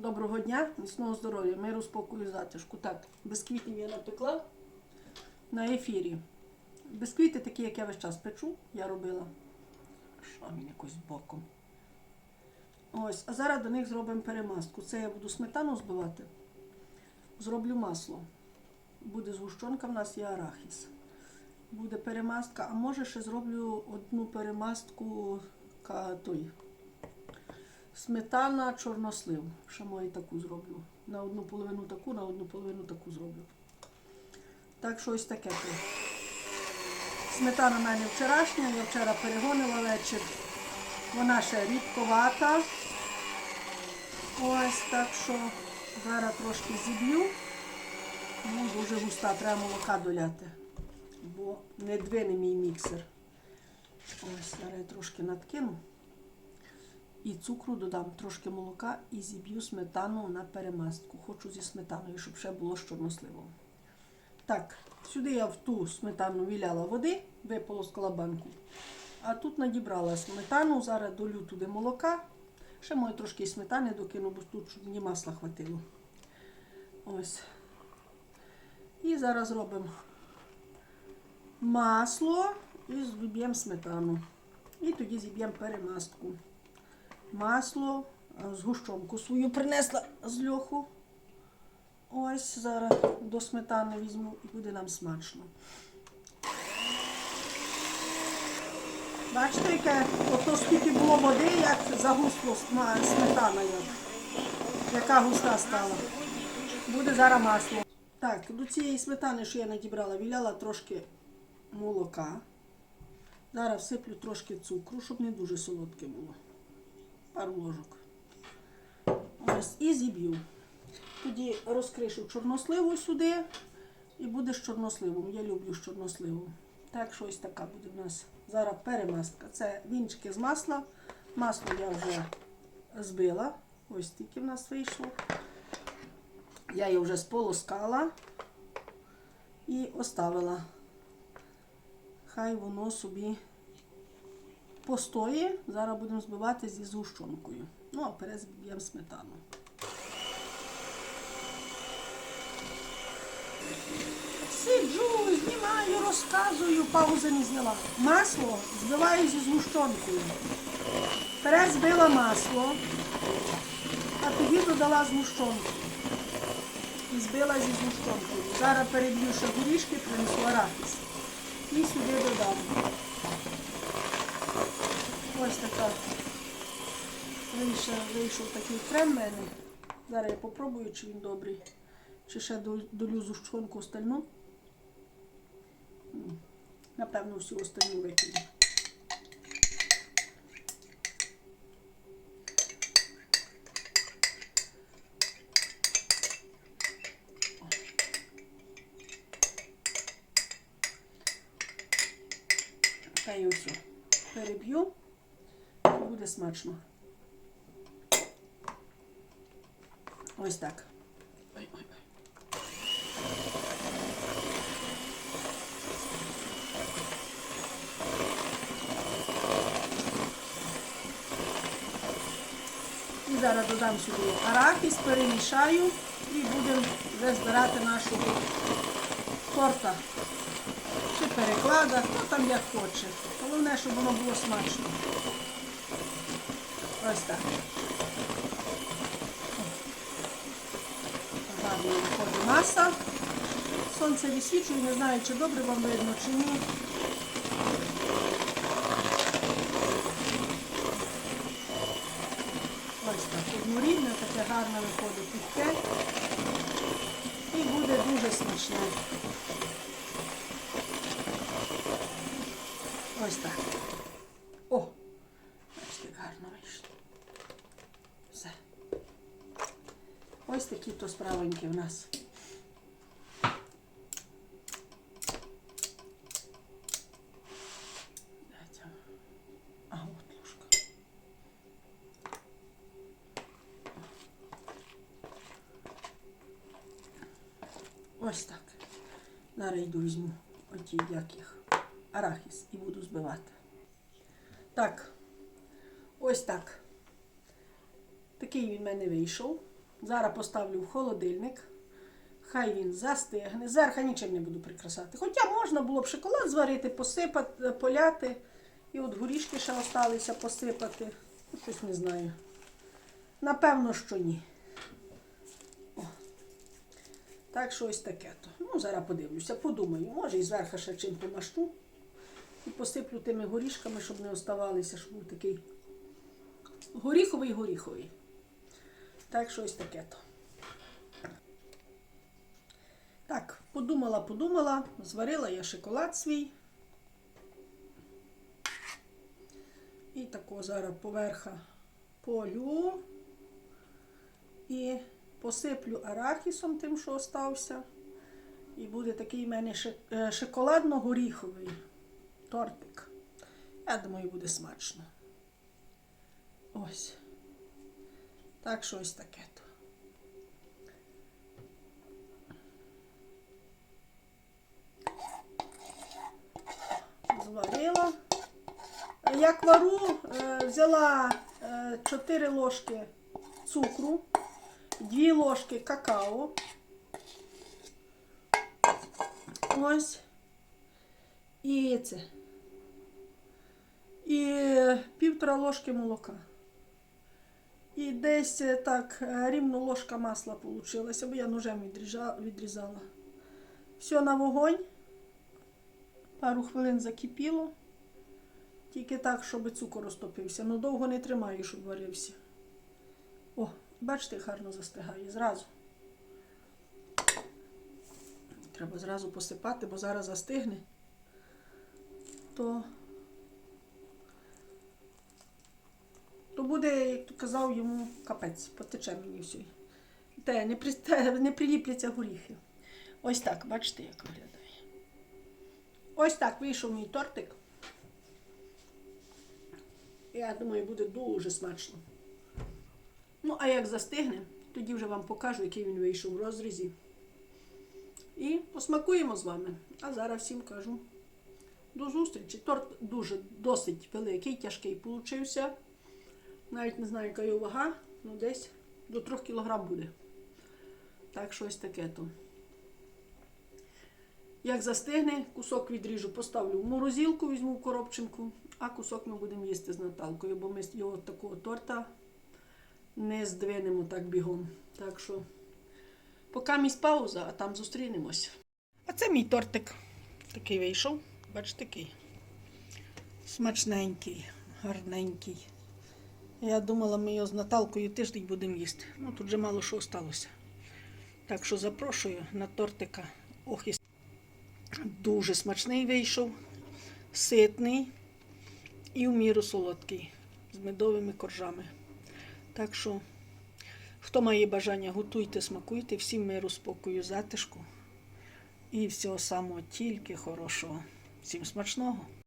Доброго дня, міцного здоров'я, миру, спокою, затишку. Так, бисквітів я напекла на ефірі. Бисквіти такі, як я весь час печу, я робила. Що він якось боком. Ось, а зараз до них зробимо перемазку. Це я буду сметану збивати. Зроблю масло. Буде згущенка, в нас є арахіс. Буде перемазка, а може ще зроблю одну перемазку ка- той, Сметана, чорнослив. Ще маю таку зроблю. На одну половину таку, на одну половину таку зроблю. Так що ось таке. Сметана в мене вчорашня, я вчора перегонила вечір. Вона ще рідковата. Ось так що зараз трошки зіб'ю. Ну, дуже густа, треба молока доляти. Бо не двине мій міксер. Ось, зараз я трошки надкину. І цукру додам трошки молока і зіб'ю сметану на перемастку. Хочу зі сметаною, щоб ще було з чорносливом. Так, сюди я в ту сметану віляла води, виполоскала банку. А тут надібрала сметану, зараз долю туди молока. Ще маю трошки сметани докину, бо тут щоб мені масла хватило. Ось. І зараз робимо масло і зіб'ємо сметану. І тоді зіб'ємо перемастку масло, е, згущенку свою принесла з льоху. Ось зараз до сметани візьму і буде нам смачно. Бачите, яке ото скільки було води, як загусло сметана, як, яка густа стала. Буде зараз масло. Так, до цієї сметани, що я надібрала, віляла трошки молока. Зараз всиплю трошки цукру, щоб не дуже солодке було пару ложок. Ось, і зіб'ю. Тоді розкришу чорносливу сюди і буде з чорносливом. Я люблю з чорносливом. Так що ось така буде в нас зараз перемастка. Це вінчики з масла. Масло я вже збила. Ось тільки в нас вийшло. Я її вже сполоскала і оставила. Хай воно собі постої. Зараз будемо збивати зі згущенкою. Ну, а перед зб'ємо сметану. Сиджу, знімаю, розказую, паузи не зняла. Масло збиваю зі згущенкою. Перед збила масло, а тоді додала згущенку. І збила зі згущенкою. Зараз переб'ю ще горішки, принесу арахіс. І сюди додам. Ось така вийшов, такий крем в мене. Зараз я попробую, чи він добрий. Чи ще до- долю зущенку остальну. Напевно, всю остальну викину. Та й ось переб'ю буде смачно. Ось так. І зараз додам сюди арахіс, перемішаю і будемо вже збирати нашого торта. Чи переклада, хто там як хоче. Головне, щоб воно було смачно. Ось так. Гарно виходить маса. Сонце висвічує, не знаю, чи добре вам видно, чи ні. Ось так. Однорідне, таке гарне виходить пухке. І буде дуже смачне. Ось так. О! Бачите, як гарно вийшло. Все. Ось такі то справоньки в нас. Ось так. Зараз йду візьму оті як їх арахіс і буду збивати. Так, ось так. Такий він в мене вийшов. Зараз поставлю в холодильник. Хай він застигне. Зверху нічим не буду прикрасати. Хоча можна було б шоколад зварити, посипати, поляти. І от горішки ще осталися посипати. Ну, щось не знаю. Напевно, що ні. О. Так, що ось таке то. Ну, зараз подивлюся, подумаю. Може і зверху ще чим помашту. І посиплю тими горішками, щоб не оставалися, щоб був такий горіховий горіховий. Так, що ось таке то. Так, подумала, подумала, зварила я шоколад свій. І тако зараз поверха полю і посиплю арахісом тим, що остався. І буде такий в мене е, шоколадно-горіховий тортик. Я думаю, буде смачно. Ось. Так що ось таке. Зварила. Як вару, е, взяла 4 ложки цукру, 2 ложки какао. Ось. І це. І півтора ложки молока. І десь е, так е, рівно ложка масла получилася, бо я ножем відрізала. Все на вогонь. Пару хвилин закипіло. Тільки так, щоб цукор розтопився. Ну довго не тримаю, щоб варився. О, бачите, гарно застигає зразу. Треба зразу посипати, бо зараз застигне. То, буде, як то казав йому, капець, потече мені все. Те, не, при, те, не приліпляться горіхи. Ось так, бачите, як виглядає. Ось так вийшов мій тортик. Я думаю, буде дуже смачно. Ну, а як застигне, тоді вже вам покажу, який він вийшов в розрізі. І посмакуємо з вами. А зараз всім кажу до зустрічі. Торт дуже досить великий, тяжкий получився. Навіть не знаю, яка його вага, ну десь до 3 кг буде. Так, щось таке то. Як застигне, кусок відріжу, поставлю в морозилку, візьму в коробчинку, а кусок ми будемо їсти з Наталкою, бо ми його такого торта не здвинемо так бігом. Так що, поки місь пауза, а там зустрінемось. А це мій тортик. Такий вийшов. Бачите, такий. Смачненький, гарненький. Я думала, ми його з Наталкою тиждень будемо їсти. Ну, тут вже мало що осталося. Так що запрошую на тортика. Ох, і Дуже смачний вийшов, ситний і в міру солодкий, з медовими коржами. Так що, хто має бажання, готуйте, смакуйте, всім миру, спокою, затишку і всього самого тільки хорошого. Всім смачного!